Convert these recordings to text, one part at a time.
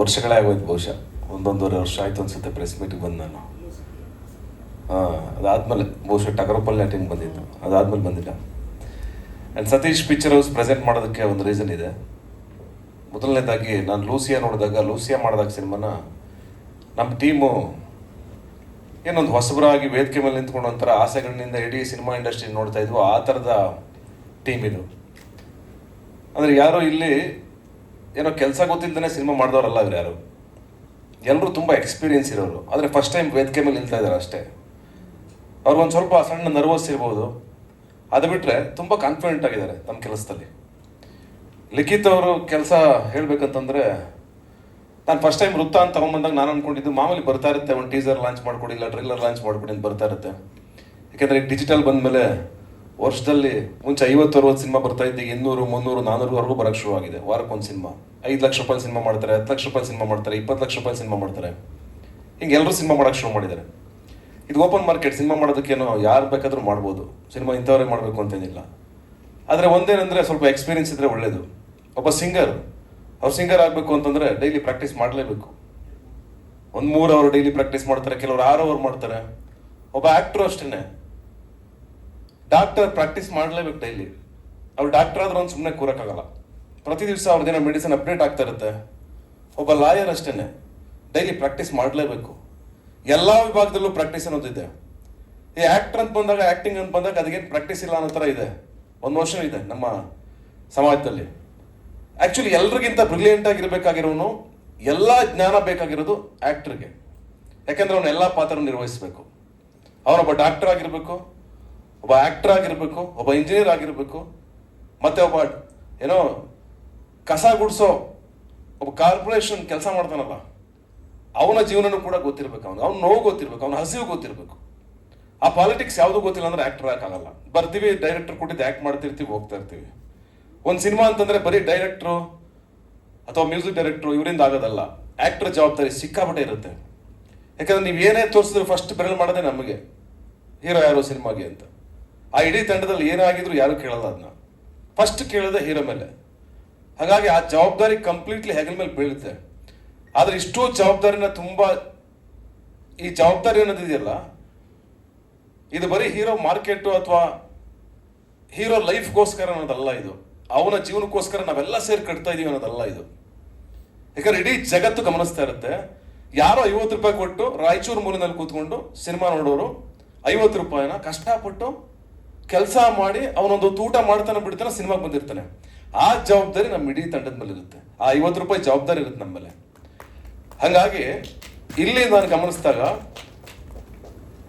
ವರ್ಷಗಳೇ ಆಗೋಯ್ತು ಬಹುಶಃ. ಒಂದೊಂದೂವರೆ ವರ್ಷ ಆಯ್ತು ಅನ್ಸುತ್ತೆ ಪ್ರೆಸ್ ಮೀಟಿಗೆ ಬಂದು ನಾನು. ಹಾಂ, ಅದಾದಮೇಲೆ ಬಹುಶಃ ಟಗರಪಲ್ಲಿ ಅಟೆಂಡ್ ಬಂದಿದ್ದು ಅದಾದಮೇಲೆ ಬಂದಿಲ್ಲ. And Satish picture house present ಮಾಡೋದಕ್ಕೆ ಒಂದು ರೀಸನ್ ಇದೆ. ಮೊದಲನೇದಾಗಿ ನಾನು ಲೂಸಿಯಾ ನೋಡಿದಾಗ, ಲೂಸಿಯಾ ಮಾಡಿದಾಗ ಸಿನಿಮಾನ ನಮ್ಮ ಟೀಮು ಏನೊಂದು ಹೊಸಬರಾಗಿ ವೇದಿಕೆ ಮೇಲೆ ನಿಂತ್ಕೊಂಡು ಒಂಥರ ಆಸೆಗಳಿಂದ ಇಡೀ ಸಿನಿಮಾ ಇಂಡಸ್ಟ್ರಿ ನೋಡ್ತಾ ಇದ್ವು. ಆ ಥರದ ಟೀಮ್ ಇದು. ಅಂದರೆ ಯಾರೋ ಇಲ್ಲಿ ಏನೋ ಕೆಲಸ ಗೊತ್ತಿಲ್ಲದೇ ಸಿನಿಮಾ ಮಾಡಿದವರಲ್ಲ ಇವ್ರು ಯಾರು? ಎಲ್ಲರೂ ತುಂಬ ಎಕ್ಸ್ಪೀರಿಯನ್ಸ್ ಇರೋರು. ಆದರೆ ಫಸ್ಟ್ ಟೈಮ್ ವೇದಿಕೆ ಮೇಲೆ ನಿಲ್ತಾ ಇದ್ದಾರೆ ಅಷ್ಟೇ. ಅವ್ರಿಗೊಂದು ಸ್ವಲ್ಪ ಸಣ್ಣ ನರ್ವಸ್ ಇರ್ಬೋದು. ಅದು ಬಿಟ್ಟರೆ ತುಂಬ ಕಾನ್ಫಿಡೆಂಟ್ ಆಗಿದ್ದಾರೆ ತಮ್ಮ ಕೆಲಸದಲ್ಲಿ. ಲಿಖಿತ್ ಅವರು ಕೆಲಸ ಹೇಳಬೇಕಂತಂದರೆ, ನಾನು ಫಸ್ಟ್ ಟೈಮ್ ವೃತ್ತ ಅಂತ ತೊಗೊಂಬಂದಾಗ ನಾನು ಅಂದ್ಕೊಂಡಿದ್ದು ಮಾಮೂಲಿ ಬರ್ತಾ ಇರುತ್ತೆ, ಒಂದು ಟೀಸರ್ ಲಾಂಚ್ ಮಾಡ್ಕೊಡಿ ಇಲ್ಲ ಟ್ರೈಲರ್ ಲಾಂಚ್ ಮಾಡಿಕೊಡಿ ಅಂತ ಬರ್ತಾ ಇರುತ್ತೆ. ಯಾಕೆಂದರೆ ಡಿಜಿಟಲ್ ಬಂದಮೇಲೆ ವರ್ಷದಲ್ಲಿ ಮುಂಚೆ ಐವತ್ತು ಅರವತ್ತು ಸಿನಿಮಾ ಬರ್ತಾ ಇದ್ದಾಗ ಇನ್ನೂರು, ಮುನ್ನೂರು, ನಾನೂರುವರೆಗೂ ಬರಕ್ಕೆ ಶುರು ಶುರುವಾಗಿದೆ, ವಾರಕ್ಕೊಂದು ಸಿನಿಮಾ. ಐದು ಲಕ್ಷ ರೂಪಾಯಿ ಸಿನಿಮಾ ಮಾಡ್ತಾರೆ, ಹತ್ತು ಲಕ್ಷ ರೂಪಾಯಿ ಸಿನಿಮಾ ಮಾಡ್ತಾರೆ, ಇಪ್ಪತ್ತು ಲಕ್ಷ ರೂಪಾಯಿ ಸಿನಿಮಾ ಮಾಡ್ತಾರೆ. ಹಿಂಗೆ ಎಲ್ಲರೂ ಸಿನಿಮಾ ಮಾಡೋಕ್ಕೆ ಶುರು ಮಾಡಿದ್ದಾರೆ. ಇದು ಓಪನ್ ಮಾರ್ಕೆಟ್, ಸಿನಿಮಾ ಮಾಡೋದಕ್ಕೇನೋ ಯಾರು ಬೇಕಾದರೂ ಮಾಡ್ಬೋದು. ಸಿನಿಮಾ ಇಂಥವ್ರೇ ಮಾಡಬೇಕು ಅಂತೇನಿಲ್ಲ. ಆದರೆ ಒಂದೇನೆಂದರೆ ಸ್ವಲ್ಪ ಎಕ್ಸ್ಪೀರಿಯನ್ಸ್ ಇದ್ದರೆ ಒಳ್ಳೆಯದು ಒಬ್ಬ ಸಿಂಗರ್ ಅವ್ರು ಸಿಂಗರ್ ಆಗಬೇಕು ಅಂತಂದರೆ ಡೈಲಿ ಪ್ರಾಕ್ಟೀಸ್ ಮಾಡಲೇಬೇಕು. ಒಂದು ಮೂರು ಅವರು ಡೈಲಿ ಪ್ರಾಕ್ಟೀಸ್ ಮಾಡ್ತಾರೆ, ಕೆಲವರು ಆರು ಅವರ್ ಮಾಡ್ತಾರೆ. ಒಬ್ಬ ಆ್ಯಕ್ಟ್ರು ಅಷ್ಟೇ ಡಾಕ್ಟರ್ ಪ್ರಾಕ್ಟೀಸ್ ಮಾಡಲೇಬೇಕು ಡೈಲಿ. ಅವ್ರು ಡಾಕ್ಟರ್ ಆದ್ರೆ ಒಂದು ಸುಮ್ಮನೆ ಕೂರಕ್ಕಾಗಲ್ಲ. ಪ್ರತಿ ದಿವಸ ಅವ್ರದ್ದೇನೋ ಮೆಡಿಸಿನ್ ಅಪ್ಡೇಟ್ ಆಗ್ತಾ ಇರುತ್ತೆ. ಒಬ್ಬ ಲಾಯರ್ ಅಷ್ಟೇ ಡೈಲಿ ಪ್ರಾಕ್ಟೀಸ್ ಮಾಡಲೇಬೇಕು. ಎಲ್ಲ ವಿಭಾಗದಲ್ಲೂ ಪ್ರಾಕ್ಟೀಸ್ ಅನ್ನೋದಿದೆ ಈ ಆ್ಯಕ್ಟರ್ ಅಂತ ಬಂದಾಗ ಆ್ಯಕ್ಟಿಂಗ್ ಅಂತ ಬಂದಾಗ ಅದಕ್ಕೇನು ಪ್ರಾಕ್ಟೀಸ್ ಇಲ್ಲ ಅನ್ನೋ ಥರ ಇದೆ. ಒಂದು ವರ್ಷ ಇದೆ ನಮ್ಮ ಸಮಾಜದಲ್ಲಿ. ಆ್ಯಕ್ಚುಲಿ ಎಲ್ರಿಗಿಂತ ಬ್ರಿಲಿಯಂಟ್ ಆಗಿರಬೇಕಾಗಿರೋನು ಎಲ್ಲ ಜ್ಞಾನ ಬೇಕಾಗಿರೋದು ಆ್ಯಕ್ಟ್ರಿಗೆ ಯಾಕೆಂದ್ರೆ ಅವನು ಎಲ್ಲ ಪಾತ್ರ ನಿರ್ವಹಿಸಬೇಕು. ಅವನೊಬ್ಬ ಡಾಕ್ಟರ್ ಆಗಿರಬೇಕು. ಒಬ್ಬ ಆಕ್ಟರ್ ಆಗಿರಬೇಕು, ಒಬ್ಬ ಇಂಜಿನಿಯರ್ ಆಗಿರಬೇಕು, ಮತ್ತೆ ಒಬ್ಬ ಏನೋ ಕಸ ಗುಡಿಸೋ ಒಬ್ಬ ಕಾರ್ಪೊರೇಷನ್ ಕೆಲಸ ಮಾಡ್ತಾನಲ್ಲ, ಅವನ ಜೀವನನೂ ಕೂಡ ಗೊತ್ತಿರ್ಬೇಕು ಅವನು ಅವ್ನ ನೋವು ಗೊತ್ತಿರ್ಬೇಕು, ಅವ್ನ ಹಸಿವು ಗೊತ್ತಿರ್ಬೇಕು. ಆ ಪಾಲಿಟಿಕ್ಸ್ ಯಾವುದು ಗೊತ್ತಿಲ್ಲ ಅಂದ್ರೆ ಆಕ್ಟರ್ ಆಗಲ್ಲ ಬರ್ತೀವಿ ಡೈರೆಕ್ಟರ್ ಕೊಟ್ಟಿದ್ದು ಆಕ್ಟ್ ಮಾಡ್ತಿರ್ತೀವಿ, ಹೋಗ್ತಾ ಇರ್ತೀವಿ. ಒಂದು ಸಿನಿಮಾ ಅಂತಂದ್ರೆ ಬರೀ ಡೈರೆಕ್ಟ್ರು ಅಥವಾ ಮ್ಯೂಸಿಕ್ ಡೈರೆಕ್ಟ್ರು ಇವರಿಂದ ಆಗೋದಲ್ಲ. ಆಕ್ಟರ್ ಜವಾಬ್ದಾರಿ ಸಿಕ್ಕಾಪಟ್ಟೆ ಇರುತ್ತೆ. ಯಾಕಂದ್ರೆ ನೀವು ಏನೇ ತೋರಿಸಿದ್ರು ಫಸ್ಟ್ ಬೆರಳು ಮಾಡೋದೇ ನಮಗೆ. ಹೀರೋ ಯಾರು ಸಿನಿಮಾಗೆ ಅಂತ. ಆ ಇಡೀ ತಂಡದಲ್ಲಿ ಏನಾಗಿದ್ರು ಯಾರು ಕೇಳಲ್ಲ ಅದನ್ನ ಫಸ್ಟ್ ಕೇಳೋದೇ ಹೀರೋ ಮೇಲೆ. ಹಾಗಾಗಿ ಆ ಜವಾಬ್ದಾರಿ ಕಂಪ್ಲೀಟ್ಲಿ ಹೆಗಲ ಮೇಲೆ ಬೀಳುತ್ತೆ. ಆದರೆ ಇಷ್ಟು ಜವಾಬ್ದಾರಿನ ತುಂಬಾ ಈ ಜವಾಬ್ದಾರಿ ಅನ್ನೋದಿದೆಯಲ್ಲ ಇದು ಬರೀ ಹೀರೋ ಮಾರ್ಕೆಟು ಅಥವಾ ಹೀರೋ ಲೈಫ್ಗೋಸ್ಕರ ಅನ್ನೋದಲ್ಲ ಇದು. ಅವನ ಜೀವನಕ್ಕೋಸ್ಕರ ನಾವೆಲ್ಲ ಸೇರಿ ಕಟ್ತಾ ಇದೀವಿ ಅನ್ನೋದಲ್ಲ ಇದು. ಯಾಕಂದ್ರೆ ಇಡೀ ಜಗತ್ತು ಗಮನಿಸ್ತಾ ಇರುತ್ತೆ. ಯಾರೋ ಐವತ್ತು ರೂಪಾಯಿ ಕೊಟ್ಟು ರಾಯಚೂರು ಮೂಲಿನಲ್ಲಿ ಕೂತ್ಕೊಂಡು ಸಿನಿಮಾ ನೋಡೋರು ಐವತ್ತು ರೂಪಾಯಿನ ಕಷ್ಟಪಟ್ಟು ಕೆಲಸ ಮಾಡಿ ಅವನೊಂದು ತೂಟ ಮಾಡ್ತಾನೆ ಬಿಡ್ತಾನೆ, ಸಿನಿಮಾಗೆ ಬಂದಿರ್ತಾನೆ. ಆ ಜವಾಬ್ದಾರಿ ನಮ್ಮ ಇಡೀ ತಂಡದ ಮೇಲೆ ಇರುತ್ತೆ. ಆ ಐವತ್ತು ರೂಪಾಯಿ ಜವಾಬ್ದಾರಿ ಇರುತ್ತೆ ನಮ್ಮ ಮೇಲೆ. ಹಾಗಾಗಿ, ಇಲ್ಲಿ ನಾನು ಗಮನಿಸಿದಾಗ,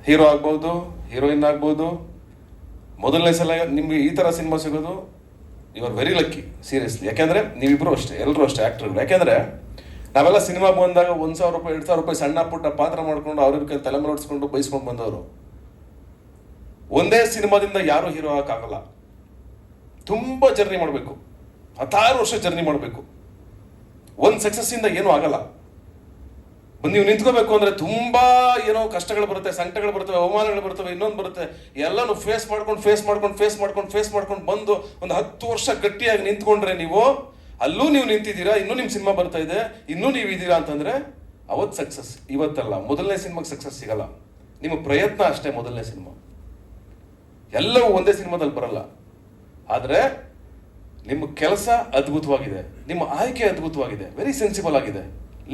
ಹೀರೋ ಆಗ್ಬೋದು, ಹೀರೋಯಿನ್ ಆಗ್ಬೋದು, ಮೊದಲನೇ ಸಲ ನಿಮಗೆ ಈ ಥರ ಸಿನಿಮಾ ಸಿಗೋದು you are very lucky seriously ಯಾಕೆಂದರೆ ನೀವಿಬ್ರು ಅಷ್ಟೇ, ಎಲ್ಲರೂ ಅಷ್ಟೇ ಆ್ಯಕ್ಟ್ರುಗಳು ಯಾಕೆಂದರೆ, ನಾವೆಲ್ಲ ಸಿನಿಮಾ ಬಂದಾಗ ಒಂದು ಸಾವಿರ ರೂಪಾಯಿ, ಎರಡು ಸಾವಿರ ರೂಪಾಯಿ ಸಣ್ಣ ಪುಟ್ಟ ಪಾತ್ರ ಮಾಡ್ಕೊಂಡು ಅವ್ರ ಕೈ ತಲೆ ಮೇಲೆ ಹೊಡ್ಸ್ಕೊಂಡು ಬೈಸ್ಕೊಂಡು ಬಂದವರು. ಒಂದೇ ಸಿನಿಮಾದಿಂದ ಯಾರು ಹೀರೋ ಆಗಕ್ಕಾಗಲ್ಲ. ತುಂಬ ಜರ್ನಿ ಮಾಡಬೇಕು. ಹತ್ತಾರು ವರ್ಷ ಜರ್ನಿ ಮಾಡಬೇಕು. ಒಂದು ಸಕ್ಸಸ್ಸಿಂದ ಏನೂ ಆಗಲ್ಲ. ನೀವು ನಿಂತ್ಕೋಬೇಕು ಅಂದ್ರೆ ತುಂಬಾ ಏನೋ ಕಷ್ಟಗಳು ಬರುತ್ತೆ, ಸಂಕಟಗಳು ಬರ್ತವೆ, ಅವಮಾನಗಳು ಬರ್ತವೆ, ಇನ್ನೊಂದು ಬರುತ್ತೆ. ಎಲ್ಲನೂ ಫೇಸ್ ಮಾಡ್ಕೊಂಡು ಫೇಸ್ ಮಾಡ್ಕೊಂಡು ಫೇಸ್ ಮಾಡ್ಕೊಂಡು ಫೇಸ್ ಮಾಡ್ಕೊಂಡು ಬಂದು ಒಂದು ಹತ್ತು ವರ್ಷ ಗಟ್ಟಿಯಾಗಿ ನಿಂತ್ಕೊಂಡ್ರೆ ನೀವು, ಅಲ್ಲೂ ನೀವು ನಿಂತಿದ್ದೀರಾ, ಇನ್ನೂ ನಿಮ್ಮ ಸಿನಿಮಾ ಬರ್ತಾ ಇದೆ, ಇನ್ನೂ ನೀವು ಇದ್ದೀರಾ ಅಂತಂದ್ರೆ ಅವತ್ತು ಸಕ್ಸಸ್ ಇವತ್ತಲ್ಲ. ಮೊದಲನೇ ಸಿನಿಮಾಗೆ ಸಕ್ಸಸ್ ಸಿಗಲ್ಲ. ನಿಮ್ಮ ಪ್ರಯತ್ನ ಅಷ್ಟೇ ಮೊದಲನೇ ಸಿನಿಮಾ. ಎಲ್ಲವೂ ಒಂದೇ ಸಿನಿಮಾದಲ್ಲಿ ಬರಲ್ಲ. ಆದರೆ ನಿಮ್ಮ ಕೆಲಸ ಅದ್ಭುತವಾಗಿದೆ. ನಿಮ್ಮ ಆಯ್ಕೆ ಅದ್ಭುತವಾಗಿದೆ. ವೆರಿ ಸೆನ್ಸಿಬಲ್ ಆಗಿದೆ.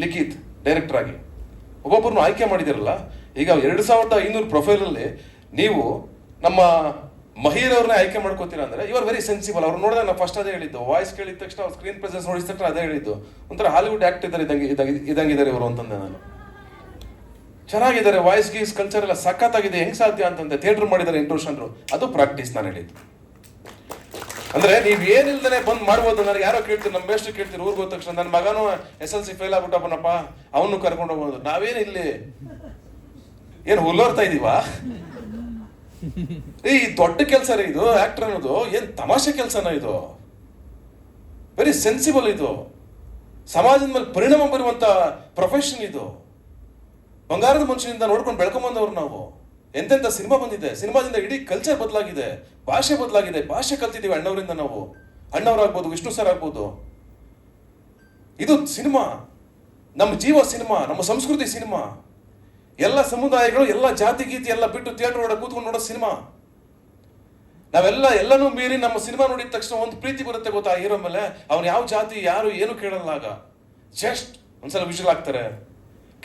ಲಿಖಿತ್ ಡೈರೆಕ್ಟರ್ ಆಗಿ. ಒಬ್ಬೊಬ್ಬರನ್ನು ಆಯ್ಕೆ ಮಾಡಿದಿರಲ್ಲ ಈಗ ಎರಡು ಸಾವಿರದ ಐನೂರು ಪ್ರೊಫೈಲಲ್ಲಿ ನೀವು ನಮ್ಮ ಮಹೀರ್ ಆಯ್ಕೆ ಮಾಡ್ಕೋತೀರಾ ಅಂದ್ರೆ ಇವರು ವೆರಿ ಸೆನ್ಸಿಬಲ್ ಅವ್ರು ನೋಡಿದ್ರೆ ನಾನು ಫಸ್ಟ್ ಅದೇ ಹೇಳಿದ್ದು. ವಾಯ್ಸ್ ಕೇಳಿದ ತಕ್ಷಣ ಅವ್ರ ಸ್ಕ್ರೀನ್ ಪ್ರೆಸೆನ್ಸ್ ನೋಡಿದ ತಕ್ಷಣ ಅದೇ ಹೇಳಿದ್ದು. ಒಂಥರ ಹಾಲಿವುಡ್ ಆ್ಯಕ್ಟ್ ಇದ್ದಾರೆ ಇದಂಗೆ ಇದಂಗೆ ಇದ್ದಾರೆ ಇವರು ಅಂತಂದೆ ನಾನು. ಚೆನ್ನಾಗಿದ್ದಾರೆ ವಾಯ್ಸ್ ಗೀಸ್ ಕಲ್ಚರ್ ಎಲ್ಲ ಸಖತ್ತಾಗಿದೆ, ಹೆಂಗ್ ಸಾಧ್ಯ ಅಂತಂದೆ ಥಿಯೇಟರ್ ಮಾಡಿದ್ದಾರೆ ಇಂಟ್ರೂಷನ್ರು ಅದು ಪ್ರಾಕ್ಟೀಸ್ ನಾನು ಹೇಳಿದ್ದು. ಅಂದ್ರೆ ನೀವ್ ಏನಿಲ್ಲದೆ ಬಂದ್ ಮಾಡ್ಬೋದು. ನನಗೆ ಯಾರೋ ಕೇಳ್ತೀರಿ ನಮ್ಮ ಬೇಸ್ಟ್ ಕೇಳ್ತೀರಿ ಊರಿಗೆ ಹೋದ ತಕ್ಷಣ ನನ್ನ ಮಗನು ಎಸ್ ಎಲ್ ಸಿ ಫೇಲ್ ಆಗ್ಬಿಟ್ಟಪ್ಪನಪ್ಪ, ಅವನು ಕರ್ಕೊಂಡು ಹೋಗ್ಬೋದು. ನಾವೇನು ಇಲ್ಲಿ? ಏನು ಹುಲ್ಲೋರ್ತಾ ಇದೀವಾ? ಈ ದೊಡ್ಡ ಕೆಲಸ ರೀ ಇದು ಆಕ್ಟರ್ ಅನ್ನೋದು. ಏನ್ ತಮಾಷೆ ಕೆಲಸನೋ ಇದು? ವೆರಿ ಸೆನ್ಸಿಬಲ್ ಇದು. ಸಮಾಜದ ಮೇಲೆ ಪರಿಣಾಮ ಬೀರುವಂತ ಪ್ರೊಫೆಷನ್ ಇದು. ಬಂಗಾರದ ಮನುಷ್ಯನಿಂದ ನೋಡ್ಕೊಂಡು ಬೆಳ್ಕೊಂಬಂದವ್ರು ನಾವು. ಎಂತೆಂಥ ಸಿನಿಮಾ ಬಂದಿದೆ. ಸಿನಿಮಾದಿಂದ ಇಡೀ ಕಲ್ಚರ್ ಬದಲಾಗಿದೆ. ಭಾಷೆ ಬದಲಾಗಿದೆ. ಭಾಷೆ ಕಲ್ತಿದ್ದೀವಿ ಅಣ್ಣವರಿಂದ ನಾವು. ಅಣ್ಣವರಾಗ್ಬೋದು, ವಿಷ್ಣು ಸರ್ ಆಗ್ಬೋದು. ಇದು ಸಿನಿಮಾ. ನಮ್ಮ ಜೀವ ಸಿನಿಮಾ, ನಮ್ಮ ಸಂಸ್ಕೃತಿ ಸಿನಿಮಾ. ಎಲ್ಲ ಸಮುದಾಯಗಳು, ಎಲ್ಲ ಜಾತಿ ಗೀತಿ ಎಲ್ಲ ಬಿಟ್ಟು ಥಿಯೇಟರ್ ಒಳಗೆ ಕೂತ್ಕೊಂಡು ನೋಡೋ ಸಿನಿಮಾ. ನಾವೆಲ್ಲ ಎಲ್ಲನೂ ಮೀರಿ ನಮ್ಮ ಸಿನಿಮಾ ನೋಡಿದ ತಕ್ಷಣ ಒಂದು ಪ್ರೀತಿ ಬರುತ್ತೆ ಗೊತ್ತಾ ಹೀರೋ ಮೇಲೆ. ಅವ್ನು ಯಾವ ಜಾತಿ, ಯಾರು, ಏನು ಕೇಳಲ್ಲ ಆಗ. ಜಸ್ಟ್ ಒಂದ್ಸಲ ವಿಷಲ್ ಹಾಕ್ತಾರೆ.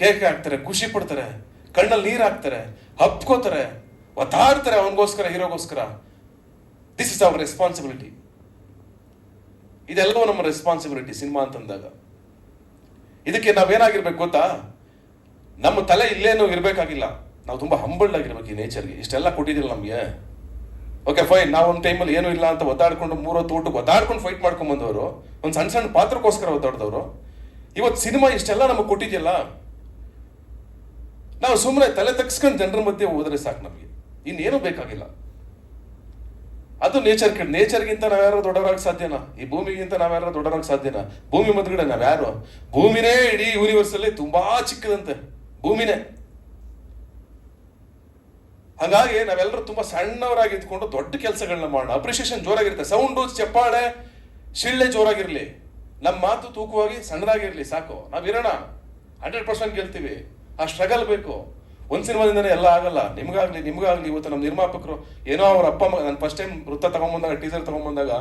ಕೇಕ್ ಹಾಕ್ತಾರೆ, ಖುಷಿ ಪಡ್ತಾರೆ, ಕಣ್ಣಲ್ಲಿ ನೀರು ಹಾಕ್ತಾರೆ ಹಪ್ಕೋತಾರೆ ಒತ್ತಾಡ್ತಾರೆ ಅವನಿಗೋಸ್ಕರ, ಹೀರೋಗೋಸ್ಕರ. ದಿಸ್ ಇಸ್ ಅವರ್ ರೆಸ್ಪಾನ್ಸಿಬಿಲಿಟಿ ಇದೆಲ್ಲವೂ ನಮ್ಮ ರೆಸ್ಪಾನ್ಸಿಬಿಲಿಟಿ ಸಿನಿಮಾ ಅಂತಂದಾಗ ಇದಕ್ಕೆ ನಾವೇನಾಗಿರ್ಬೇಕು ಗೊತ್ತಾ? ನಮ್ಮ ತಲೆ ಇಲ್ಲೇನು ಇರಬೇಕಾಗಿಲ್ಲ. ನಾವು ತುಂಬ ಹಂಬಲ್ಡ್ ಆಗಿರ್ಬೇಕು ಈ ನೇಚರ್ಗೆ ಇಷ್ಟೆಲ್ಲ ಕೊಟ್ಟಿದ್ದಿಲ್ಲ ನಮಗೆ. ಓಕೆ ಫೈನ್ ನಾವು ಒಂದು ಟೈಮಲ್ಲಿ ಏನೂ ಇಲ್ಲ ಅಂತ ಒದ್ದಾಡ್ಕೊಂಡು ಮೂರೊತ್ತು ಊಟಕ್ಕೆ ಒದ್ದಾಡ್ಕೊಂಡು ಫೈಟ್ ಮಾಡ್ಕೊಂಡು ಬಂದವರು ಒಂದು ಸಣ್ಣ ಸಣ್ಣ ಪಾತ್ರಕ್ಕೋಸ್ಕರ ಒದ್ದಾಡ್ದವರು. ಇವತ್ತು ಸಿನಿಮಾ ಇಷ್ಟೆಲ್ಲ ನಮಗೆ ಕೊಟ್ಟಿದ್ಯಲ್ಲ? ನಾವು ಸುಮ್ಮನೆ ತಲೆ ತಗ್ಸ್ಕೊಂಡು ಜನರ ಮಧ್ಯೆ ಹೋದ್ರೆ ಸಾಕು ನಮಗೆ. ಇನ್ನೇನು ಬೇಕಾಗಿಲ್ಲ. ಅದು ನೇಚರ್ ಕಡೆ ನೇಚರ್ಗಿಂತ ನಾವ್ಯಾರು ದೊಡ್ಡವರಾಗ ಸಾಧ್ಯನಾ? ಈ ಭೂಮಿಗಿಂತ ನಾವ್ಯಾರು ದೊಡ್ಡವರಾಗ ಸಾಧ್ಯನಾ? ಭೂಮಿ ಮದ್ಗಡೆ ನಾವ್ಯಾರು? ಭೂಮಿನೇ ಇಡೀ ಯೂನಿವರ್ಸ್ ಅಲ್ಲಿ ತುಂಬಾ ಚಿಕ್ಕದಂತೆ. ಭೂಮಿನೇ. ಹಾಗಾಗಿ ನಾವೆಲ್ಲರೂ ತುಂಬಾ ಸಣ್ಣವರಾಗಿ ಇದ್ಕೊಂಡು ದೊಡ್ಡ ಕೆಲಸಗಳನ್ನ ಮಾಡೋಣ. ಅಪ್ರಿಷಿಯೇಷನ್ ಜೋರಾಗಿರುತ್ತೆ. ಸೌಂಡು ಚಪ್ಪಾಳೆ, ಶಿಳ್ಳೆ ಜೋರಾಗಿರ್ಲಿ. ನಮ್ಮ ಮಾತು ತೂಕವಾಗಿ ಸಣ್ಣದಾಗಿರ್ಲಿ ಸಾಕು. ನಾವಿರೋಣ. ಹಂಡ್ರೆಡ್ ಪರ್ಸೆಂಟ್ ಗೆಲ್ತೀವಿ. ಆ ಸ್ಟ್ರಗಲ್ ಬೇಕು. ಒಂದು ಸಿನಿಮಾದಿಂದನೇ ಎಲ್ಲ ಆಗಲ್ಲ. ನಿಮ್ಗಾಗ್ಲಿ ನಿಮ್ಗಾಗ್ಲಿ ಇವತ್ತು ನಮ್ಮ ನಿರ್ಮಾಪಕರು ಏನೋ ಅವ್ರ ಅಪ್ಪ ನಾನು ಫಸ್ಟ್ ಟೈಮ್ ವೃತ್ತ ತಗೊಂಬಂದಾಗ ಟೀಸರ್ ತಗೊಂಬಂದಾಗ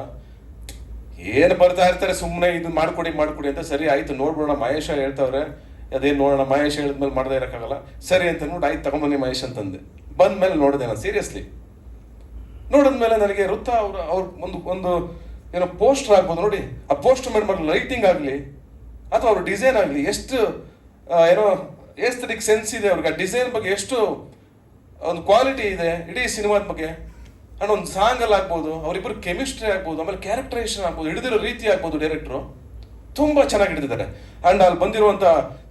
ಏನು ಬರ್ತಾ ಇರ್ತಾರೆ ಸುಮ್ಮನೆ ಇದು ಮಾಡ್ಕೊಡಿ ಮಾಡ್ಕೊಡಿ ಅಂತ ಸರಿ ಆಯ್ತು, ನೋಡ್ಬಿಡೋಣ. ಮಹೇಶ ಹೇಳ್ತಾವ್ರೆ ಅದೇನು ನೋಡೋಣ. ಮಹೇಶ್ ಹೇಳಿದ್ಮೇಲೆ ಮಾಡದೇ ಇರೋಕ್ಕಾಗಲ್ಲ. ಸರಿ ಅಂತ ನೋಡಿ ಆಯ್ತು, ತಗೊಂಬನ್ನಿ ಮಹೇಶ್ ಅಂತಂದೆ. ಬಂದ್ಮೇಲೆ ನೋಡಿದೆ ನಾನು ಸೀರಿಯಸ್ಲಿ ನೋಡಿದ್ಮೇಲೆ ನನಗೆ ವೃತ್ತ ಅವ್ರ ಅವ್ರ ಒಂದು ಒಂದು ಏನೋ ಪೋಸ್ಟರ್ ಆಗ್ಬೋದು ನೋಡಿ. ಆ ಪೋಸ್ಟರ್ ಮೇಲೆ ಲೈಟಿಂಗ್ ಆಗಲಿ, ಅಥವಾ ಅವ್ರ ಡಿಸೈನ್ ಆಗಲಿ, ಎಷ್ಟು ಏನೋ ಎಸ್ಥೆಟಿಕ್ ಸೆನ್ಸ್ ಇದೆ ಅವ್ರಿಗೆ. ಡಿಸೈನ್ ಬಗ್ಗೆ ಎಷ್ಟು, ಒಂದು ಕ್ವಾಲಿಟಿ ಇದೆ ಇಡೀ ಸಿನಿಮಾದ ಬಗ್ಗೆ. ಅಂಡ್ ಒಂದು ಸಾಂಗ್ ಅಲ್ಲಿ ಆಗ್ಬೋದು ಅವರಿಬ್ಬರು ಕೆಮಿಸ್ಟ್ರಿ ಆಗ್ಬೋದು, ಆಮೇಲೆ ಕ್ಯಾರೆಕ್ಟರೇಷನ್ ಆಗ್ಬೋದು, ಹಿಡಿದಿರೋ ರೀತಿ ಆಗ್ಬೋದು ಡೈರೆಕ್ಟ್ರು ತುಂಬ ಚೆನ್ನಾಗಿ ಹಿಡಿದಿದ್ದಾರೆ. ಅಂಡ್ ಅಲ್ಲಿ ಬಂದಿರುವಂಥ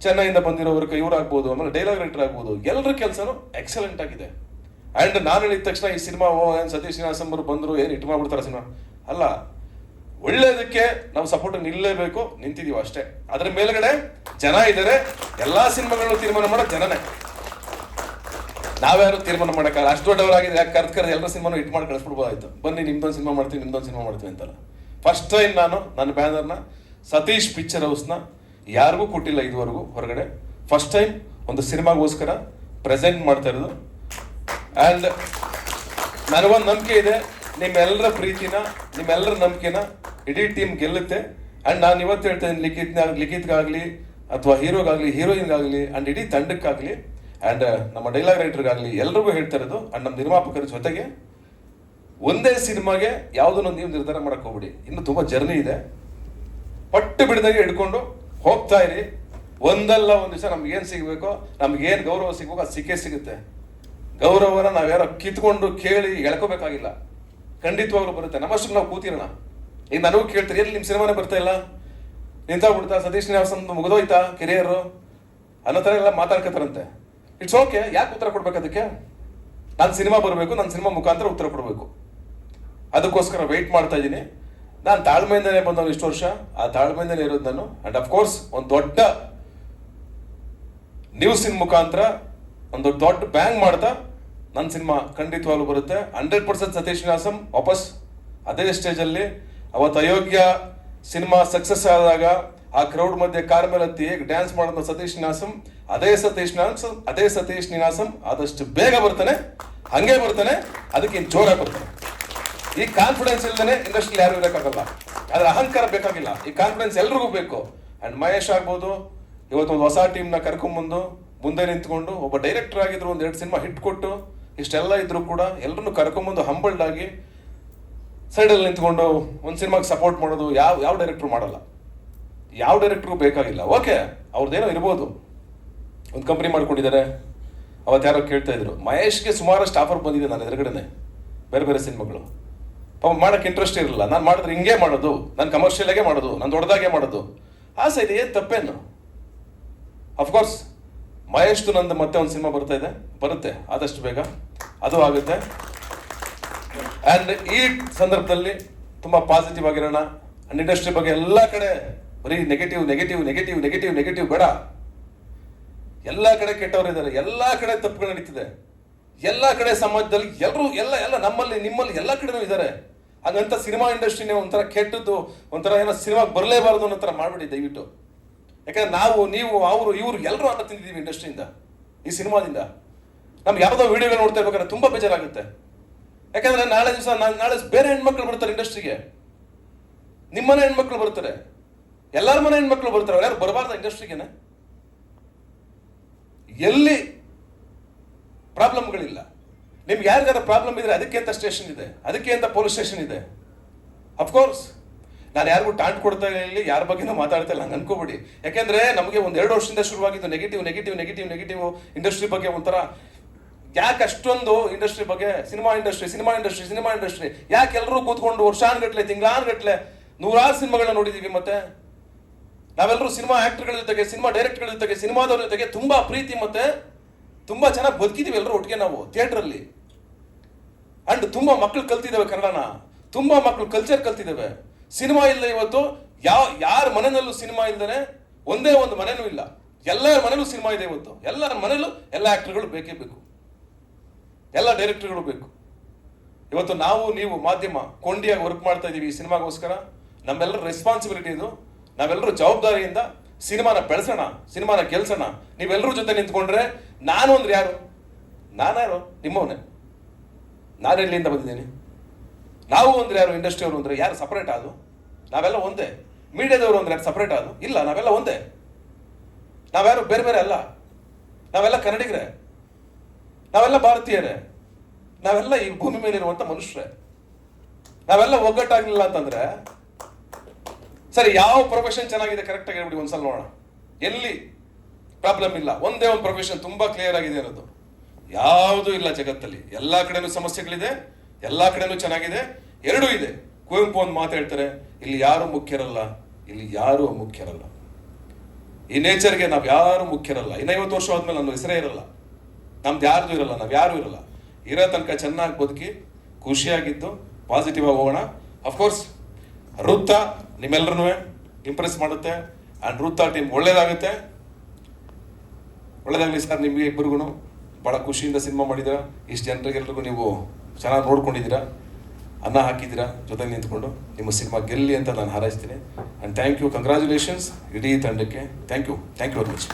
ಚೆನ್ನೈಯಿಂದ ಬಂದಿರೋ ಇವ್ರು ಆಗ್ಬೋದು, ಆಮೇಲೆ ಡೈಲಾಗ್ ರೈಟರ್ ಆಗ್ಬೋದು, ಎಲ್ಲರ ಕೆಲಸನೂ ಎಕ್ಸಲೆಂಟ್ ಆಗಿದೆ. ಅಂಡ್ ನಾನು ಹೇಳಿದ ತಕ್ಷಣ ಈ ಸಿನಿಮಾ ಓ, ಏನು ಸತೀಶ್ ಶ್ರೀನಿವಾಸಂಬರು ಬಂದರು, ಏನ್ ಇಟ್ಟು ಮಾಡ್ಬಿಡ್ತಾರೆ ಸಿನಿಮಾ ಅಲ್ಲ ಒಳ್ಳೇದಕ್ಕೆ ನಾವು ಸಪೋರ್ಟ್ ನಿಲ್ಲಲೇಬೇಕು. ನಿಂತಿದೀವಿ ಅಷ್ಟೇ. ಅದ್ರ ಮೇಲ್ಗಡೆ ಜನ ಇದ್ದಾರೆ ಎಲ್ಲಾ ಸಿನಿಮಾಗಳನ್ನು ತೀರ್ಮಾನ ಮಾಡೋ ಜನನೇ. ನಾವ್ಯಾರು ತೀರ್ಮಾನ ಮಾಡೋಕ್ಕಲ್ಲ ಅಷ್ಟು ದೊಡ್ಡವರಾಗಿದೆ ಯಾಕೆ ಕರ್ದು ಕರೆದು ಎಲ್ಲರ ಸಿನಿಮಾನು ಹಿಟ್ ಮಾಡಿ ಕಳಿಸ್ಬಿಡ್ಬೋದಾಯ್ತು. ಬನ್ನಿ, ನಿಮ್ದೊಂದು ಸಿನಿಮಾ ಮಾಡ್ತೀವಿ, ನಿಮ್ದೊಂದು ಸಿನಿಮಾ ಮಾಡ್ತೀವಿ ಅಂತಲ್ಲ. ಫಸ್ಟ್ ಟೈಮ್ ನಾನು, ನನ್ನ ಬ್ಯಾನರ್ನ ಸತೀಶ್ ಪಿಕ್ಚರ್ ಹೌಸ್ನ ಯಾರಿಗೂ ಕೊಟ್ಟಿಲ್ಲ ಇದುವರೆಗೂ ಹೊರಗಡೆ. ಫಸ್ಟ್ ಟೈಮ್ ಒಂದು ಸಿನಿಮಾಗೋಸ್ಕರ ಪ್ರೆಸೆಂಟ್ ಮಾಡ್ತಾ ಇರೋದು. ಆ್ಯಂಡ್ ನನಗೊಂದು ನಂಬಿಕೆ ಇದೆ. ನಿಮ್ಮೆಲ್ಲರ ಪ್ರೀತಿನ, ನಿಮ್ಮೆಲ್ಲರ ನಂಬಿಕೆನ ಇಡೀ ಟೀಮ್ ಗೆಲ್ಲುತ್ತೆ. ಆ್ಯಂಡ್ ನಾನು ಇವತ್ತು ಹೇಳ್ತಾ ಇದ್ದೀನಿ ಲಿಖಿತ್ ಲಿಖಿತ್ಗಾಗಲಿ ಅಥವಾ ಹೀರೋಗಾಗಲಿ, ಹೀರೋಯಿನ್ಗಾಗಲಿ ಆ್ಯಂಡ್ ಇಡೀ ತಂಡಕ್ಕಾಗಲಿ ಆ್ಯಂಡ್ ನಮ್ಮ ಡೈಲಾಗ್ ರೈಟರ್ಗಾಗಲಿ ಎಲ್ರಿಗೂ ಹೇಳ್ತಾ ಇರೋದು ಆ್ಯಂಡ್ ನಮ್ಮ ನಿರ್ಮಾಪಕರ ಜೊತೆಗೆ ಒಂದೇ ಸಿನಿಮಾಗೆ ಯಾವುದನ್ನು ನೀವು ನಿರ್ಧಾರ ಮಾಡಕ್ಕೆ ಹೋಗ್ಬಿಡಿ. ಇನ್ನು ತುಂಬ ಜರ್ನಿ ಇದೆ. ಪಟ್ಟು ಬಿಡದಾಗೆ ಹಿಡ್ಕೊಂಡು ಹೋಗ್ತಾ ಇರಿ. ಒಂದಲ್ಲ ಒಂದು ದಿವಸ ನಮ್ಗೇನು ಸಿಗಬೇಕೋ ನಮ್ಗೇನು ಗೌರವ ಸಿಗಬೇಕೋ, ಅದು ಸಿಕ್ಕೇ ಸಿಗುತ್ತೆ. ಗೌರವನ ನಾವ್ಯಾರೋ ಕಿತ್ಕೊಂಡು ಕೇಳಿ ಎಳ್ಕೋಬೇಕಾಗಿಲ್ಲ. ಖಂಡಿತವಾಗ್ಲೂ ಬರುತ್ತೆ. ನಮ್ಮಷ್ಟು ನಾವು ಕೂತಿರೋಣ ಈಗ ನನಗೂ ಕೇಳ್ತಾರೆ ಎಲ್ಲಿ ನಿಮ್ಮ ಸಿನಿಮಾನೆ ಬರ್ತಾ ಇಲ್ಲ? ನಿಂತಾಗ್ಬಿಡ್ತಾ? ಸತೀಶ್ ಶ್ರೀನಿವಾಸನ್ ಮುಗಿದೋಯ್ತಾ? ಕೆರಿಯರು? ಅನ್ನೋ ಥರ ಎಲ್ಲ ಮಾತಾಡ್ಕೋತಾರಂತೆ. ಇಟ್ಸ್ ಓಕೆ ಯಾಕೆ ಉತ್ತರ ಕೊಡ್ಬೇಕು ಅದಕ್ಕೆ? ನಾನು ಸಿನಿಮಾ ಬರಬೇಕು ನನ್ನ ಸಿನಿಮಾ ಮುಖಾಂತರ ಉತ್ತರ ಕೊಡಬೇಕು. ಅದಕ್ಕೋಸ್ಕರ ವೆಯ್ಟ್ ಮಾಡ್ತಾ ಇದ್ದೀನಿ. ನಾನು ತಾಳ್ಮೆಯಿಂದನೇ ಬಂದವನು ಇಷ್ಟು ವರ್ಷ. ಆ ತಾಳ್ಮೆಯಿಂದನೇ ಇರೋದು ನಾನು. ಅಂಡ್ ಅಫ್ಕೋರ್ಸ್ ಒಂದು ದೊಡ್ಡ ನ್ಯೂಸಿನ ಮುಖಾಂತರ, ಒಂದು ದೊಡ್ಡ ಬ್ಯಾಂಗ್ ಮಾಡ್ತಾ ನನ್ನ ಸಿನಿಮಾ ಖಂಡಿತವಾಗ್ಲೂ ಬರುತ್ತೆ. ಹಂಡ್ರೆಡ್ ಪರ್ಸೆಂಟ್ ಸತೀಶ್ ಶ್ರೀನಿವಾಸಂ ವಾಪಸ್ ಅದೇ ಸ್ಟೇಜಲ್ಲಿ. ಅವತ್ತು ಅಯೋಗ್ಯ ಸಿನಿಮಾ ಸಕ್ಸಸ್ ಆದಾಗ ಆ ಕ್ರೌಡ್ ಮಧ್ಯೆ ಕಾರ್ ಮೇಲೆ ಹತ್ತಿ ಡ್ಯಾನ್ಸ್ ಮಾಡಿದ ಸತೀಶ್ ನಿವಾಸಂ ಅದೇ ಸತೀಶ್ ನಿವಾಸಂ ಅದೇ ಸತೀಶ್ ನಿವಾಸಂ ಆದಷ್ಟು ಬೇಗ ಬರ್ತಾನೆ, ಹಂಗೆ ಬರ್ತಾನೆ, ಅದಕ್ಕೆ ಜೋರಾಗಿ ಬರ್ತಾನೆ. ಈ ಕಾನ್ಫಿಡೆನ್ಸ್ ಇಲ್ಲದೆ ಇಂಡಸ್ಟ್ರಿ ಯಾರು ಇರೋಕ್ಕಾಗಲ್ಲ. ಆದ್ರೆ ಅಹಂಕಾರ ಬೇಕಾಗಿಲ್ಲ. ಈ ಕಾನ್ಫಿಡೆನ್ಸ್ ಎಲ್ರಿಗೂ ಬೇಕು. ಅಂಡ್ ಮಹೇಶ್ ಆಗ್ಬೋದು ಇವತ್ತು ಒಂದು ಹೊಸ ಟೀಮ್ನ ಕರ್ಕೊಂಬಂದು, ಮುಂದೆ ನಿಂತ್ಕೊಂಡು ಒಬ್ಬ ಡೈರೆಕ್ಟರ್ ಆಗಿದ್ರು ಒಂದು ಎರಡು ಸಿನಿಮಾ ಹಿಟ್ ಕೊಟ್ಟು ಇಷ್ಟೆಲ್ಲ ಇದ್ರು ಕೂಡ ಎಲ್ಲರನ್ನು ಕರ್ಕೊಂಬಂದು ಹಂಬಲ್ಡ್ ಆಗಿ ಸೈಡಲ್ಲಿ ನಿಂತ್ಕೊಂಡು ಒಂದು ಸಿನಿಮಾಗೆ ಸಪೋರ್ಟ್ ಮಾಡೋದು ಯಾವ ಯಾವ ಡೈರೆಕ್ಟ್ರು ಮಾಡಲ್ಲ. ಯಾವ ಡೈರೆಕ್ಟ್ರಿಗೂ ಬೇಕಾಗಿಲ್ಲ. ಓಕೆ ಅವ್ರದ್ದೇನೋ ಇರ್ಬೋದು. ಒಂದು ಕಂಪ್ನಿ ಮಾಡ್ಕೊಂಡಿದ್ದಾರೆ. ಅವತ್ತು ಯಾರೋ ಕೇಳ್ತಾ ಇದ್ರು. ಮಹೇಶ್ಗೆ ಸುಮಾರಷ್ಟು ಆಫರ್ ಬಂದಿದೆ ನಾನು ಎದುರುಗಡೆನೆ. ಬೇರೆ ಬೇರೆ ಸಿನಿಮಾಗಳು. ಪಾಪ ಮಾಡಕ್ಕೆ ಇಂಟ್ರೆಸ್ಟ್ ಇರಲಿಲ್ಲ. ನಾನು ಮಾಡಿದ್ರೆ ಹಿಂಗೆ ಮಾಡೋದು. ನಾನು ಕಮರ್ಷಿಯಲಾಗೆ ಮಾಡೋದು. ನಾನು ದೊಡ್ಡದಾಗೆ ಮಾಡೋದು. ಆಸೆ ಇದೆ ಏನು ತಪ್ಪೇನು? ಅಫ್ಕೋರ್ಸ್ ಮಹೇಶ್ದು ನಂದು ಮತ್ತೆ ಒಂದು ಸಿನಿಮಾ ಬರ್ತಾ ಇದೆ. ಬರುತ್ತೆ, ಆದಷ್ಟು ಬೇಗ. ಅದು ಆಗುತ್ತೆ. ಆ್ಯಂಡ್ ಈ ಸಂದರ್ಭದಲ್ಲಿ ತುಂಬ ಪಾಸಿಟಿವ್ ಆಗಿರೋಣ. ಅಂಡ್ ಇಂಡಸ್ಟ್ರಿ ಬಗ್ಗೆ ಎಲ್ಲ ಕಡೆ ಬರೀ negative negative negative negative negative ಬೇಡ. ಎಲ್ಲ ಕಡೆ ಕೆಟ್ಟವರಿದ್ದಾರೆ ಎಲ್ಲ ಕಡೆ ತಪ್ಪುಗಳು ನಡೀತಿದೆ. ಎಲ್ಲ ಕಡೆ ಸಮಾಜದಲ್ಲಿ ಎಲ್ಲರೂ ಎಲ್ಲ ಎಲ್ಲ ನಮ್ಮಲ್ಲಿ, ನಿಮ್ಮಲ್ಲಿ ಎಲ್ಲ ಕಡೆನೂ ಇದ್ದಾರೆ. ಹಾಗಂತ ಸಿನಿಮಾ ಇಂಡಸ್ಟ್ರಿನೇ ಒಂಥರ ಕೆಟ್ಟದ್ದು, ಒಂಥರ ಏನೋ ಸಿನಿಮಾಗೆ ಬರಲೇಬಾರದು ಅನ್ನೋ ಥರ ಮಾಡಿಬಿಡಿ ದಯವಿಟ್ಟು. ಯಾಕಂದ್ರೆ ನಾವು, ನೀವು, ಅವರು, ಇವರು ಎಲ್ಲರೂ ಅನ್ನ ತಿಂದಿದ್ದೀವಿ ಇಂಡಸ್ಟ್ರಿಯಿಂದ, ಈ ಸಿನಿಮಾದಿಂದ. ನಮ್ಗೆ ಯಾವುದೋ ವಿಡಿಯೋಗಳು ನೋಡ್ತಾ ಇರ್ಬೇಕಾದ್ರೆ ತುಂಬಾ ಬೇಜಾರಾಗುತ್ತೆ. ಯಾಕಂದ್ರೆ ನಾಳೆ ದಿವಸ ನಾಳೆ ಬೇರೆ ಹೆಣ್ಮಕ್ಳು ಬರ್ತಾರೆ ಇಂಡಸ್ಟ್ರಿಗೆ. ನಿಮ್ಮನೆ ಹೆಣ್ಮಕ್ಳು ಬರ್ತಾರೆ. ಎಲ್ಲರ ಮನೆ ಹೆಣ್ಮಕ್ಳು ಬರ್ತಾರೆ ಯಾರು ಬರಬಾರ್ದ ಇಂಡಸ್ಟ್ರಿಗೆನೆ? ಎಲ್ಲಿ ಪ್ರಾಬ್ಲಮ್ಗಳಿಲ್ಲ. ನಿಮ್ಗೆ ಯಾರಿಗಾರ ಪ್ರಾಬ್ಲಮ್ ಇದ್ರೆ ಅದಕ್ಕೆ ಅಂತ ಸ್ಟೇಷನ್ ಇದೆ? ಅದಕ್ಕೆ ಅಂತ ಪೊಲೀಸ್ ಸ್ಟೇಷನ್ ಇದೆ? ಅಫ್ಕೋರ್ಸ್ ನಾನು ಯಾರಿಗೂ ಟಾಂಟ್ ಕೊಡ್ತಾ ಇಲ್ಲಿ ಯಾರ ಬಗ್ಗೆನೂ ಮಾತಾಡ್ತಾ ಇಲ್ಲ, ಹಂಗೆ ಅನ್ಕೋಬೇಡಿ. ಯಾಕೆಂದ್ರೆ ನಮಗೆ ಒಂದು ಎರಡು ವರ್ಷದಿಂದ ಶುರುವಾಗಿದ್ದು negative negative negative negative industry ಬಗ್ಗೆ ಒಂಥರ ಯಾಕೆ ಅಷ್ಟೊಂದು ಇಂಡಸ್ಟ್ರಿ ಬಗ್ಗೆ cinema industry cinema industry cinema industry ಯಾಕೆ ಎಲ್ಲರೂ ಕೂತ್ಕೊಂಡು ವರ್ಷಾನ್ಗಟ್ಲೆ, ತಿಂಗಳಾನ್ಗಟ್ಲೆ ನೂರಾರು ಸಿನಿಮಾಗಳನ್ನ ನೋಡಿದೀವಿ ಮತ್ತೆ? ನಾವೆಲ್ಲರೂ ಸಿನಿಮಾ ಆಕ್ಟರ್ಗಳ ಜೊತೆಗೆ ಸಿನಿಮಾ ಡೈರೆಕ್ಟರ್ಗಳ ಜೊತೆಗೆ ಸಿನಿಮಾದವ್ರ ಜೊತೆಗೆ ತುಂಬಾ ಪ್ರೀತಿ ಮತ್ತೆ ತುಂಬಾ ಚೆನ್ನಾಗಿ ಬದುಕಿದೀವಿ ಎಲ್ಲರೂ ಒಟ್ಟಿಗೆ ನಾವು, ಥಿಯೇಟ್ರಲ್ಲಿ. ಅಂಡ್ ತುಂಬಾ ಮಕ್ಕಳು ಕಲ್ತಿದ್ದಾವೆ ಕನ್ನಡನ. ತುಂಬಾ ಮಕ್ಕಳು ಕಲ್ಚರ್ ಕಲ್ತಿದ್ದಾವೆ. ಸಿನಿಮಾ ಇಲ್ಲ ಇವತ್ತು ಯಾವ, ಯಾರ ಮನೆಯಲ್ಲೂ ಸಿನಿಮಾ ಇಲ್ದೇನೆ ಒಂದೇ ಒಂದು ಮನೆಯೂ ಇಲ್ಲ. ಎಲ್ಲರ ಮನೆಯಲ್ಲೂ ಸಿನಿಮಾ ಇದೆ ಇವತ್ತು. ಎಲ್ಲರ ಮನೆಯಲ್ಲೂ ಎಲ್ಲ ಆಕ್ಟರ್ಗಳು ಬೇಕೇ ಬೇಕು. ಎಲ್ಲ ಡೈರೆಕ್ಟರ್ಗಳು ಬೇಕು. ಇವತ್ತು ನಾವು, ನೀವು ಮಾಧ್ಯಮ ಕೊಂಡಿಯಾಗಿ ವರ್ಕ್ ಮಾಡ್ತಾ ಇದ್ದೀವಿ ಈ ಸಿನಿಮಾಗೋಸ್ಕರ. ನಮ್ಮೆಲ್ಲರ ರೆಸ್ಪಾನ್ಸಿಬಿಲಿಟಿ ಇದು. ನಾವೆಲ್ಲರೂ ಜವಾಬ್ದಾರಿಯಿಂದ ಸಿನಿಮಾನ ಬೆಳೆಸೋಣ, ಸಿನಿಮಾನ ಗೆಲ್ಸೋಣ. ನೀವೆಲ್ಲರೂ ಜೊತೆ ನಿಂತ್ಕೊಂಡ್ರೆ ನಾನು ಅಂದ್ರೆ ಯಾರು? ನಾನ್ಯಾರು ನಿಮ್ಮವನೇ. ನಾನು ಎಲ್ಲಿಂದ ಬಂದಿದ್ದೀನಿ? ನಾವು ಅಂದ್ರೆ ಯಾರು? ಇಂಡಸ್ಟ್ರಿ ಅವರು ಅಂದ್ರೆ ಯಾರು? ಸಪರೇಟ್ ಆದ್ರು. ನಾವೆಲ್ಲ ಒಂದೇ. ಮೀಡಿಯಾದವರು ಅಂದ್ರೆ ಯಾರು? ಸಪರೇಟ್ ಅದು ಇಲ್ಲ, ನಾವೆಲ್ಲ ಒಂದೇ. ನಾವ್ಯಾರು? ಬೇರೆ ಬೇರೆ ಅಲ್ಲ. ನಾವೆಲ್ಲ ಕನ್ನಡಿಗರೇ. ನಾವೆಲ್ಲ ಭಾರತೀಯರೇ. ನಾವೆಲ್ಲ ಈ ಭೂಮಿ ಮೇಲಿರುವಂತ ಮನುಷ್ಯರೇ. ನಾವೆಲ್ಲ ಒಗ್ಗಟ್ಟಾಗ್ಲಿಲ್ಲ ಅಂತಂದ್ರೆ, ಸರಿ, ಯಾವ ಪ್ರೊಫೆಷನ್ ಚೆನ್ನಾಗಿದೆ ಕರೆಕ್ಟ್ ಆಗಿ ಹೇಳ್ಬಿಡಿ ಒಂದ್ಸಲ ನೋಡೋಣ. ಎಲ್ಲಿ ಪ್ರಾಬ್ಲಮ್ ಇಲ್ಲ. ಒಂದೇ ಒಂದು ಪ್ರೊಫೆಷನ್ ತುಂಬಾ ಕ್ಲಿಯರ್ ಆಗಿದೆ ಇರೋದು ಯಾವುದೂ ಇಲ್ಲ ಜಗತ್ತಲ್ಲಿ. ಎಲ್ಲಾ ಕಡೆನೂ ಸಮಸ್ಯೆಗಳಿದೆ. ಎಲ್ಲಾ ಕಡೆಯಲ್ಲೂ ಚೆನ್ನಾಗಿದೆ. ಎರಡೂ ಇದೆ. ಕುವೆಂಪು ಒಂದು ಮಾತು ಹೇಳ್ತಾರೆ, ಇಲ್ಲಿ ಯಾರು ಮುಖ್ಯರಲ್ಲ? ಇಲ್ಲಿ ಯಾರು ಮುಖ್ಯರಲ್ಲ? ಈ ನೇಚರ್ಗೆ ನಾವು ಯಾರು ಮುಖ್ಯರಲ್ಲ? ಇನ್ನೈವತ್ತು ವರ್ಷ ಆದ್ಮೇಲೆ ನನ್ನ ಹೆಸರೇ ಇರಲ್ಲ. ನಮ್ದು ಯಾರ್ದು ಇರಲ್ಲ, ನಾವು ಯಾರು ಇರಲ್ಲ. ಇರೋ ತನಕ ಚೆನ್ನಾಗಿ ಬದುಕಿ, ಖುಷಿಯಾಗಿದ್ದು ಪಾಸಿಟಿವ್ ಆಗಿ ಹೋಗೋಣ. ಅಫ್ಕೋರ್ಸ್ ವೃತ್ತ ನಿಮ್ಮೆಲ್ಲರನ್ನೂ ಇಂಪ್ರೆಸ್ ಮಾಡುತ್ತೆ. ಆ್ಯಂಡ್ ವೃತ್ತ ಟೀಮ್ ಒಳ್ಳೇದಾಗುತ್ತೆ. ಒಳ್ಳೇದಾಗಲಿ ಸರ್ ನಿಮಗೆ ಇಬ್ಬರಿಗೂ ಭಾಳ ಖುಷಿಯಿಂದ ಸಿನಿಮಾ ಮಾಡಿದ್ದೀರಾ? ಇಷ್ಟು ಜನರಿಗೆಲ್ರಿಗೂ ನೀವು ಚೆನ್ನಾಗಿ ನೋಡ್ಕೊಂಡಿದ್ದೀರಾ? ಅನ್ನ ಹಾಕಿದ್ದೀರಾ? ಜೊತೆ ನಿಂತ್ಕೊಂಡು ನಿಮ್ಮ ಸಿನಿಮಾ ಗೆಲ್ಲಿ ಅಂತ ನಾನು ಹಾರೈಸ್ತೀನಿ. ಆ್ಯಂಡ್ ಥ್ಯಾಂಕ್ ಯು ಕಂಗ್ರ್ಯಾಚುಲೇಷನ್ಸ್ ಇಡೀ ತಂಡಕ್ಕೆ thank you thank you very much